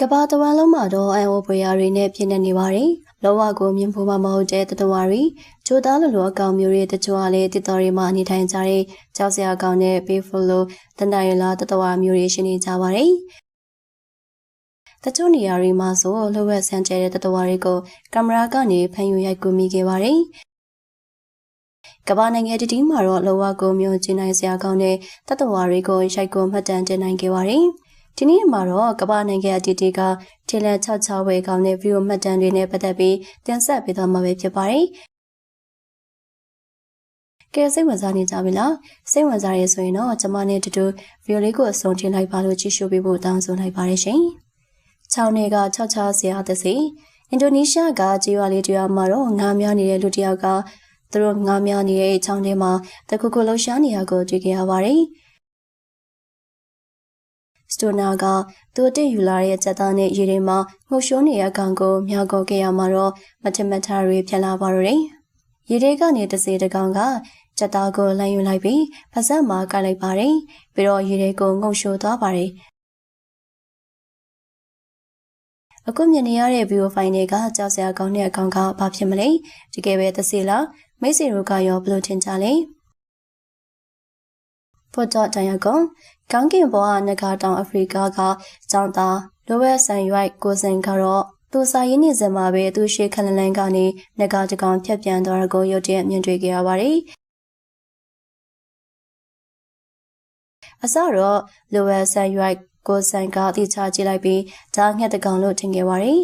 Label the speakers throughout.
Speaker 1: ကဘာတဝမ်းလုံးမှာတော့အန်အိုပွေရာတွေနဲ့ပြည့်နေနေပါတယ်။လောကကိုမြင်ဖို့မှမဟုတ်တဲ့တတဝါတွေဂျိုသားလိုလိုအကောင်မျိုးတွေတချို့ကလည်းတစ်တော်တွေမှာနေထိုင်ကြတဲ့ကြောက်စရာကောင်းတဲ့ဘေးဖလိုတန်တရလာတတဝါမျိုးတွေရှိနေကြပါတယ်။တချို့နေရာတွေမှာဆိုလှုပ်ဝက်ဆန်းကျဲတဲ့တတဝါတွေကိုကင်မရာကနေဖန်ယူရိုက်ကူမိခဲ့ပါတယ်။ကမ္ဘာနိုင်ငံတတိမှာတော့လောကကိုမျိုးကျင်းနိုင်စရာကောင်းတဲ့တတဝါတွေကိုရိုက်ကူမှတ်တမ်းတင်နိုင်ခဲ့ပါတယ်။ ဒီနေ့မှာတော့ကမ္ဘာနိုင်ငံအတီတီကထေလန်66ဝဲကောင်းတဲ့ဗီဒီယိုမှတ်တမ်းတွေနဲ့ပတ်သက်ပြီးတင်ဆက်ပေးသွားမှာပဲဖြစ်ပါတယ်။ကဲစိတ်ဝင်စားနေကြပြီလားစိတ်ဝင်စားရဆိုရင်တော့ကျွန်မနဲ့တူတူဗီဒီယိုလေးကိုအဆုံးထိလိုက်ပါလို့ကြည့်ရှုပေးဖို့တောင်းဆိုလိုက်ပါတယ်ရှင်။ချောင်းနေက6ချဆရာသစီအင်ဒိုနီးရှားကကြေးရွာလေးတရွာမှာတော့ငားများနေတဲ့လူတစ်ယောက်ကသူတို့ငားများနေတဲ့ချောင်းထဲမှာတခုခုလှူရှားနေရကိုတွေ့ကြရပါတယ်။ စတိုနာကသူ့တစ်ယူလာတဲ့စက်သားနဲ့ရေတွေမှာမှုရှိုးနေတဲ့အကောင်ကိုမြောက်ကောခဲ့ရမှာတော့မထမထတွေဖြစ်လာပါတော့တယ်။ရေတွေကနေတစေတကောင်ကစက်သားကိုလမ်းယူလိုက်ပြီးပါဇက်မှာကလိုက်ပါတယ်။ပြီးတော့ရေတွေကိုငုံရှိုးသွားပါတယ်။အခုမြင်နေရတဲ့ဗီဒီယိုဖိုင်တွေကကြောက်စရာကောင်းတဲ့အကောင်ကဘာဖြစ်မလဲ။တကယ်ပဲတစေလားမိတ်ဆွေတို့ကရောဘယ်လိုထင်ကြလဲ။ ဖို့တော့တန်ရကုန်ကောင်းကင်ဘောကနဂါတောင်အာဖရိကကကျောင်းသားလိုဝဲဆန်ရွိုက်ကိုစင်ကတော့သူစာရင်းနေစမှာပဲသူရှေခလလန်ကနေနဂါတကောင်ဖြတ်ပြန်သွားတာကိုရုတ်တရက်မြင်တွေ့ခဲ့ရပါတယ်အစတော့လိုဝဲဆန်ရွိုက်ကိုစင်ကတိချကြည့်လိုက်ပြီးဒါငှက်တကောင်လို့ထင်ခဲ့ပါတယ်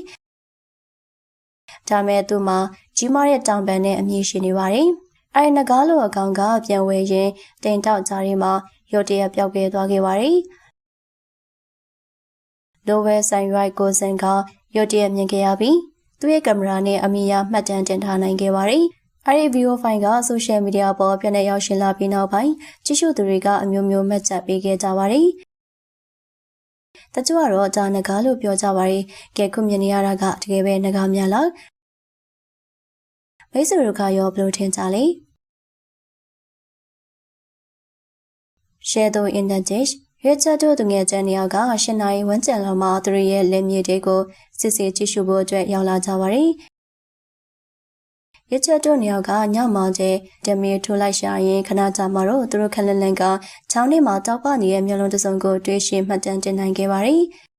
Speaker 1: ဒါမဲ့သူမှာကြီးမားတဲ့တောင်ပန်နဲ့အမည်ရှိနေပါတယ် အဲနဂါးလိုအကောင်ကပြန်ဝဲရင်တင်တောက်ကြားရီမှာရုတ်တရက်ပျောက်ခဲ့သွားခဲ့ပါတယ်။လိုဝဲဆိုင်ရိုက်ကိုစင်ကရုတ်တရက်မြင်ခဲ့ရပြီးသူ့ရဲ့ကင်မရာနဲ့အမီယာမှတ်တမ်းတင်ထားနိုင်ခဲ့ပါတယ်။အဲဒီဗီဒီယိုဖိုင်ကဆိုရှယ်မီဒီယာပေါ်ပြန့်နှံ့ရောက်ရှင်လာပြီးနောက်ပိုင်းကြည့်ရှုသူတွေကအမျိုးမျိုးမှတ်ချက်ပေးခဲ့ကြပါတယ်။တချို့ကတော့ဒါနဂါလို့ပြောကြပါတယ်။ကဲခုမြင်နေရတာကတကယ်ပဲနဂါများလား။ မိတ်ဆွေတို့ကရောဘယ်လိုထင်ကြလဲ။ Shadow Interchange ရွေးချက်တို့သူငယ်ချင်းတယောက်က၈နာရီဝန်းကျင်လောက်မှသူတို့ရဲ့လက်မြေတွေကိုစစ်စစ်ကြည့်ရှုဖို့အတွက်ရောက်လာကြပါတယ်။ရွေးချက်တို့နေရာကညမောင်ကျဲဒမီထိုးလိုက်ရှာရင်ခဏကြာမှတော့သူတို့ခလလန်ကချောင်းထဲမှာတောက်ပနေတဲ့မျက်လုံးတစ်စုံကိုတွေးရှင်းမှတ်တမ်းတင်နိုင်ခဲ့ပါတယ်။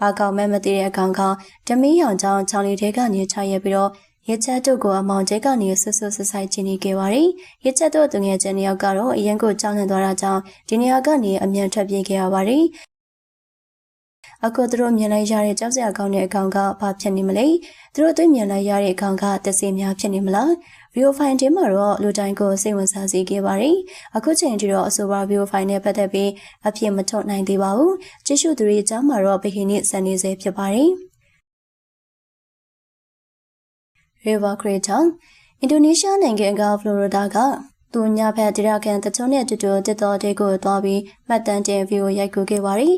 Speaker 1: ဘာကောင်မဲမသိတဲ့အကောင်ကဓမီရောင်ချောင်းချောင်းလေးထဲကနေချရဲပြီးတော့ရဲချက်တို့ကိုအမောင်ကျဲကနေဆွဆွဆဆိုင်ချင်နေခဲ့ပါတယ်။ရဲချက်တို့တငယ်ချင်းတယောက်ကတော့အရင်ကကြောင်းနေသွားတာကြောင့်ဒီနေရာကနေအမြန်ထွက်ပြေးခဲ့ရပါတယ်။အခုသူတို့မြင်လိုက်ရတဲ့ကြောက်စရာကောင်းတဲ့အကောင်ကဘာဖြစ်နေမလဲ။သူတို့သိမြင်လိုက်ရတဲ့အကောင်ကတစေများဖြစ်နေမလား။ ဗီဒီယိုဖိုင်ထဲမှာတော့လူတိုင်းကိုစိတ်ဝင်စားစေခဲ့ပါတယ်။အခုချိန်ထိတော့အဆိုပါဗီဒီယိုဖိုင်နဲ့ပတ်သက်ပြီးအဖြစ်မထုတ်နိုင်သေးပါဘူး။ကြည့်ရှုသူတွေအကြောင်းမှာတော့ဗဟိနိစံနေစေဖြစ်ပါတယ်။ River Crater အင်ဒိုနီးရှားနိုင်ငံကဖလိုရီဒါကသူညဖက်တရကန်တချုံနဲ့တူတူတစ်တော်တဲ့ကိုသွားပြီးမှတ်တမ်းတင်ဗီဒီယိုရိုက်ကူခဲ့ပါရီ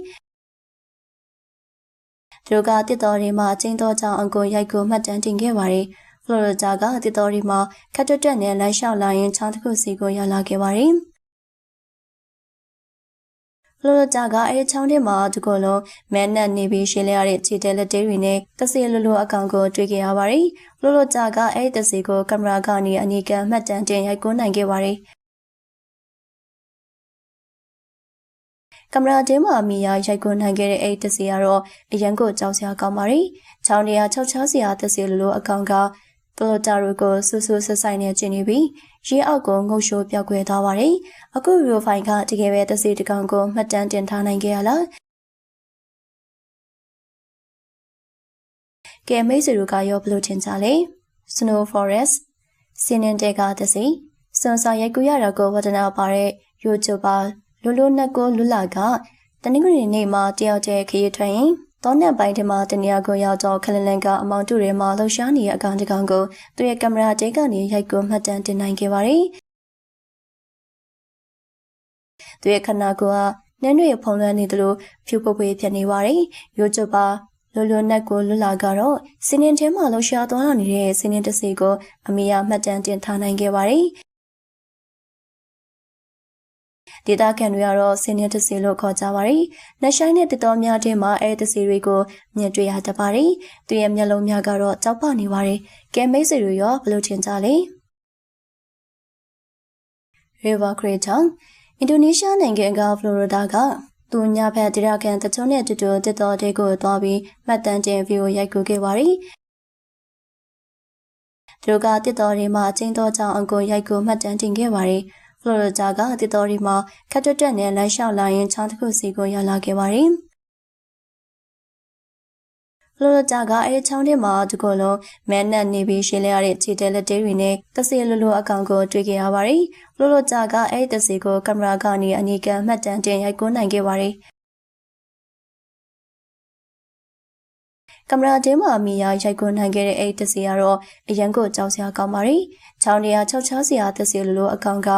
Speaker 1: သူတို့ကတစ်တော်တွေမှာအချင်းတော်ကြောင့်အကုန်ရိုက်ကူမှတ်တမ်းတင်ခဲ့ပါရီ ဖလိုရီဒါကတစ်တော်တွေမှာခက်တွတ်တက်နဲ့လမ်းလျှောက်လာရင်ချောင်းတစ်ခုစီကိုရောက်လာခဲ့ပါရီလိုလိုတာကအဲဒီချောင်းထဲမှာဒီကိုလုံးမဲနက်နေပြီးရှင်းလရတဲ့ခြေတဲလက်တဲတွေနဲ့တစီလိုလိုအကောင်ကိုတွေ့ခဲ့ရပါတယ်။လိုလိုတာကအဲဒီတစီကိုကင်မရာကနေအနီးကမှတ်တမ်းတင်ရိုက်ကူးနိုင်ခဲ့ပါတယ်။ကင်မရာတင်းမှာမီယာရိုက်ကူးနိုင်ခဲ့တဲ့အဲဒီတစီကတော့အရန်ကိုကြောက်စရာကောင်းပါတယ်။ချောင်းတွေက၆ချားစရာတစီလိုလိုအကောင်က ပလိုတာရိုကိုဆူဆူဆဆိုင်နဲ့ကျင်းနေပြီးရေအောက်ကိုငုတ်ရှိုးပြောက်ကွယ်သွားပါတယ်။အခုရီယိုဖိုင်ကတကယ်ပဲတစီတကောင်ကိုမှတ်တမ်းတင်ထားနိုင်ခဲ့ရလား။ကဲမိတ်ဆွေတို့ကရောဘလို့ထင်ကြလဲ။ Snow Forest စင်းနေတဲ့ကတစီစွန်ဆောင်ရိုက်ကူရတာကိုဝဒနာပါတဲ့ YouTuber လူလူနက်ကိုလူလာကတနင်္ဂနွေနေ့မှာတယောက်တည်းခရီးထွက်ရင် တောနက်ပိုင်းထဲမှာတနေရာကိုရောက်တော့ခလလန်ကအမောင်တူတွေမှာလှူရှားနေတဲ့အကောင်တကောင်ကိုသူ့ရဲ့ကင်မရာတဲကနေရိုက်ကူမှတ်တမ်းတင်နိုင်ခဲ့ပါတယ်။သူရဲ့ခန္ဓာကိုယ်ကနန်းတွေဖုံးလွှမ်းနေသလိုဖြူပုပ်ပွေဖြစ်နေပါတယ်။ရိုးချပါလိုလိုနက်ကိုလွတ်လာကတော့စင်းရင်ထဲမှာလှူရှားသွားနေတဲ့စင်းရင်တစီကိုအမေကမှတ်တမ်းတင်ထားနိုင်ခဲ့ပါတယ်။ ဒေတာခံတွေကတော့ဆင်းရဲတစီလို့ခေါ်ကြပါတယ်။နှဆိုင်တဲ့တတော်များထဲမှာအဲတစီတွေကိုမြင်တွေ့ရတပါတယ်။သူရဲ့မျက်လုံးများကတော့ကြောက်ပနေပါတယ်။ကဲမိတ်ဆွေတွေရောဘယ်လိုထင်ကြလဲ။ River Crate ကြောင့်အင်ဒိုနီးရှားနိုင်ငံကဖလိုရီဒါကသူညဖက်ဒေတာကန်တချို့နဲ့တူတူတစ်တော်တဲ့ကိုသွားပြီးမှတ်တမ်းတင်ဗီဒီယိုရိုက်ကူခဲ့ပါတယ်။သူတို့ကတစ်တော်တွေမှာအချင်းတော်ကြောင့်အကိုရိုက်ကူမှတ်တမ်းတင်ခဲ့ပါတယ်။ ဖလိုရီဒါကတစ်တော်တွေမှာခက်တွတ်တက်နဲ့လမ်းလျှောက်လာရင်ချောင်းတစ်ခုစီကိုရောက်လာခဲ့ပါတယ်။ဖလိုရီဒါကအဲဒီချောင်းထဲမှာဒီကိုလုံးမဲနက်နေပြီးရှင်းလရတဲ့ခြေတဲလက်တဲတွေနဲ့တစီလူလူအကောင်ကိုတွေ့ခဲ့ရပါတယ်။ဖလိုရီဒါကအဲဒီတစီကိုကင်မရာကနေအနီးကမှတ်တမ်းတင်ရိုက်ကူးနိုင်ခဲ့ပါတယ်။ကင်မရာတင်းမှာမီယာရိုက်ကွန်းနိုင်ခဲ့တဲ့အဲ့တစီကတော့အရန်ကိုကြောက်စရာကောင်းပါရီ။ချောင်းနေရ၆ချားစရာတစီလိုလိုအကောင်က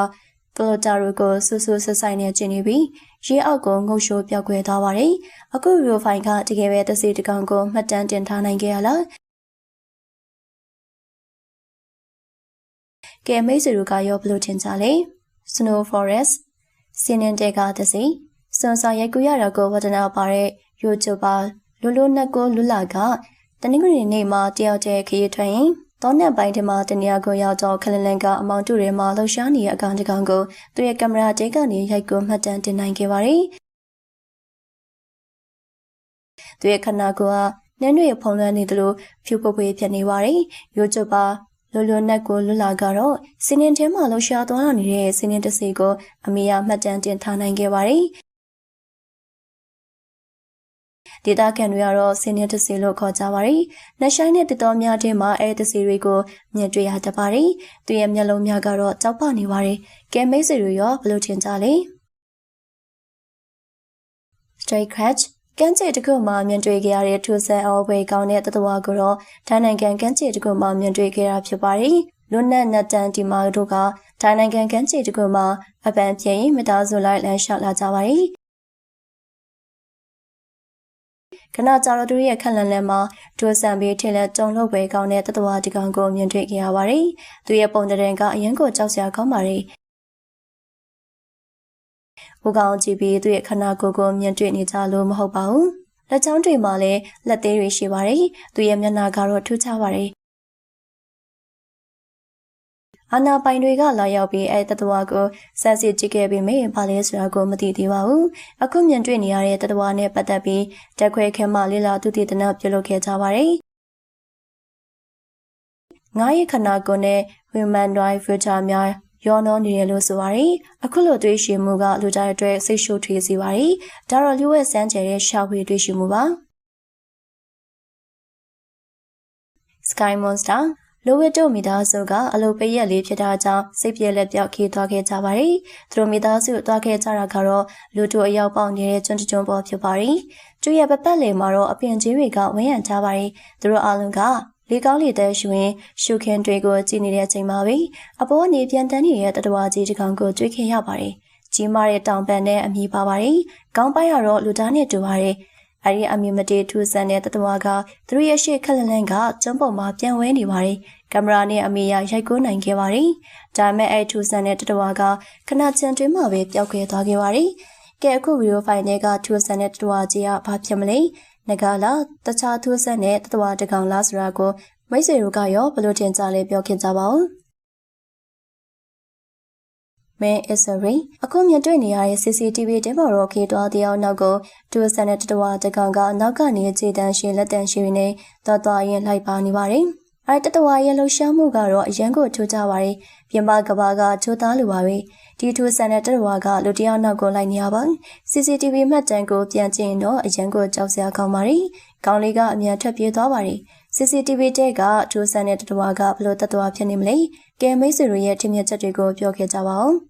Speaker 1: ပလိုတာရိုကိုဆူဆူဆဆိုင်နဲ့ကျင်းနေပြီးရေအောက်ကိုငုတ်ရှိုးပြောက်ခွဲသွားပါတယ်။အခုရိုဖိုင်ကတကယ်ပဲတစီတကောင်ကိုမှတ်တမ်းတင်ထားနိုင်ခဲ့ရလား။ကဲမိတ်ဆွေတို့ကရောဘလို့ထင်ကြလဲ။ Snow Forest စင်းနေတဲ့ကတစီစွန်ဆောင်ရိုက်ကူရတာကိုဝဒနာပါတဲ့ YouTube လူလူနက်ကိုလူလာကတနင်္ဂနွေနေ့မှာတယောက်တည်းခရီးထွက်ရင် တောနက်ပိုင်းထဲမှာတနေရာကိုရောက်တော့ခလလန်ကအမောင်တူတွေမှာလှူရှားနေတဲ့အကောင်တကောင်ကိုသူ့ရဲ့ကင်မရာတဲကနေရိုက်ကူမှတ်တမ်းတင်နိုင်ခဲ့ပါတယ်။သူ့ရဲ့ခန္ဓာကိုယ်ကနန်းတွေဖုံးလွှမ်းနေသလိုဖြူပွပွဖြစ်နေပါတယ်။ရိုးကျပါလိုလိုနက်ကိုလွလာကတော့စင်းရင်ထဲမှာလှူရှားသွားနေတဲ့စင်းရင်တစီကိုအမေကမှတ်တမ်းတင်ထားနိုင်ခဲ့ပါတယ်။ ဒေတာကန်တွေကတော့စင်းနေတစီလို့ခေါ်ကြပါတယ်။နှဆိုင်တဲ့တတော်များထဲမှာအဲတစီတွေကိုမြင်တွေ့ရတပါတယ်။သူရဲ့မျက်လုံးများကတော့ကြောက်ပနေပါတယ်။ကဲမိတ်ဆွေတွေရောဘယ်လိုထင်ကြလဲ။ Straight Catch ကမ်းခြေတစ်ခုမှာမြင်တွေ့ခဲ့ရတဲ့ထူဆန်အော်ဝေကောင်းတဲ့တတဝါကိုတော့ထိုင်းနိုင်ငံကမ်းခြေတစ်ခုမှာမြင်တွေ့ခဲ့တာဖြစ်ပါတယ်။လွန်နက်နတ်တန်ဒီမာတို့ကထိုင်းနိုင်ငံကမ်းခြေတစ်ခုမှာအပန်ပြင်းမိသားစုလိုက်လမ်းလျှောက်လာကြပါတယ် ခဏကြာတော့သူရဲ့ခက်လန်လန်မှာဒိုဆန်ဘေးထင်လက်တုံလို့ပဲကောင်းတဲ့တတဝါဒီကောင်ကိုမြင်တွေ့ခဲ့ရပါတယ်။သူရဲ့ပုံတရင်ကအရင်ကိုကြောက်စရာကောင်းပါတယ်။ဦးကောင်ကြည့်ပြီးသူ့ရဲ့ခန္ဓာကိုယ်ကိုမြင်တွေ့နေကြလို့မဟုတ်ပါဘူး။လက်ချောင်းတွေမှာလည်းလက်သေးတွေရှိပါတယ်။သူရဲ့မျက်နှာကတော့ထူးခြားပါတယ် အာနာပိုင်တွေကလာရောက်ပြီးအဲတတဝါကိုစမ်းစစ်ကြည့်ခဲ့ပြီးမေးဘာလဲဆိုတာကိုမသိသေးပါဘူး။အခုမြင်တွေ့နေရတဲ့တတဝါနဲ့ပတ်သက်ပြီးတက်ခွဲခဲမှလေးလာသူတည်တနာပြုလုပ်ခဲ့ကြပါတယ်။ငါးရခနာကိုနဲ့ humanoid future များရောနှောနေတယ်လို့ဆိုပါရီအခုလိုတွေးရှိမှုကလူတိုင်းအတွက်စိတ်ရှုပ်ထွေးစေပါရီဒါတော့လျှို့ဝှက်စမ်းကြဲတဲ့ရှာဖွေတွေးရှိမှုပါ Sky Monster လိုဝစ်တို့မိသားစုကအလုပ်ပေးရက်လေးဖြစ်တာကြောင့်စိတ်ပြည့်လက်ပြောက်ခေးသွားခဲ့ကြပါတယ်။သူတို့မိသားစုသွားခဲ့ကြတာကတော့လူတို့အရောက်ပေါက်နေတဲ့ကျွန်းကျွန်းပေါ်ဖြစ်ပါတယ်။ကျွရဲ့ပပတ်လေမှာတော့အပင်ကြီးတွေကဝန်းရံကြပါတယ်။သူတို့အားလုံးကလေကောင်းလေတဲ့ရှင် ရှုခင်းတွေကိုကြည့်နေတဲ့အချိန်မှာပဲအပေါ်ကနေပြန်တန်းနေတဲ့တတဝါကြီးတစ်ကောင်ကိုတွေ့ခင်ရပါတယ်။ကြီးမားတဲ့တောင်ပန်နဲ့အမြည်ပါပါတယ်။ကောင်းပိုင်းကတော့လူသားနဲ့တူပါတယ်။ အဲဒီအမြင်မတေထူးဆန်းတဲ့တတဝါကသူတို့ရဲ့ရှေ့ခက်လန်လန်ကကျုံးပေါ်မှာပြန်ဝဲနေပါတယ်။ကင်မရာနဲ့အမေရရိုက်ကူးနိုင်ခဲ့ပါတယ်။ဒါမဲ့အဲထူးဆန်းတဲ့တတဝါကခဏချန်တွင်းမှာပဲပျောက်ခဲ့သွားခဲ့ပါတယ်။ကဲအခုဗီဒီယိုဖိုင်တွေကထူးဆန်းတဲ့တတဝါကြီးကဘာဖြစ်မလဲ။ငကလာတခြားထူးဆန်းတဲ့တတဝါတကောင်လားဆိုတာကိုမိတ်ဆွေတို့ကရောဘယ်လိုတင်ကြလဲပြောခင်ကြပါဦး။ Man is a ring အခုမြင်တွေ့နေရတဲ့ CCTV တဲပေါ်တော့ခေတော်တရားနောက်ကိုဒူဆန်တဲ့တတဝတကောင်ကနောက်ကနေခြေတန်းရှင်လက်တန်းရှင်နေတော်တော်ရင်လိုက်ပါနေပါတယ်။အဲတတဝရဲ့လှူရှားမှုကတော့အရန်ကိုထိုးကြပါတယ်။ပြင်ပကဘာကချိုးသားလိုပါပဲ။ဒီထူဆန်တဲ့တတဝကလူတယောက်နောက်ကိုလိုက်နေရပါ CCTV မှတ်တမ်းကိုပြန်ကြည့်ရင်တော့အရန်ကိုကြောက်စရာကောင်းပါတယ်။ကောင်းလေးကအမြန်ထွက်ပြေးသွားပါတယ်။ CCTV တဲ့ကထူဆန်တဲ့တတဝကဘလို့တတဝဖြစ်နေမလဲ။ကဲမိတ်ဆွေတို့ရဲ့ထင်မြင်ချက်တွေကိုပြောခဲ့ကြပါဦး။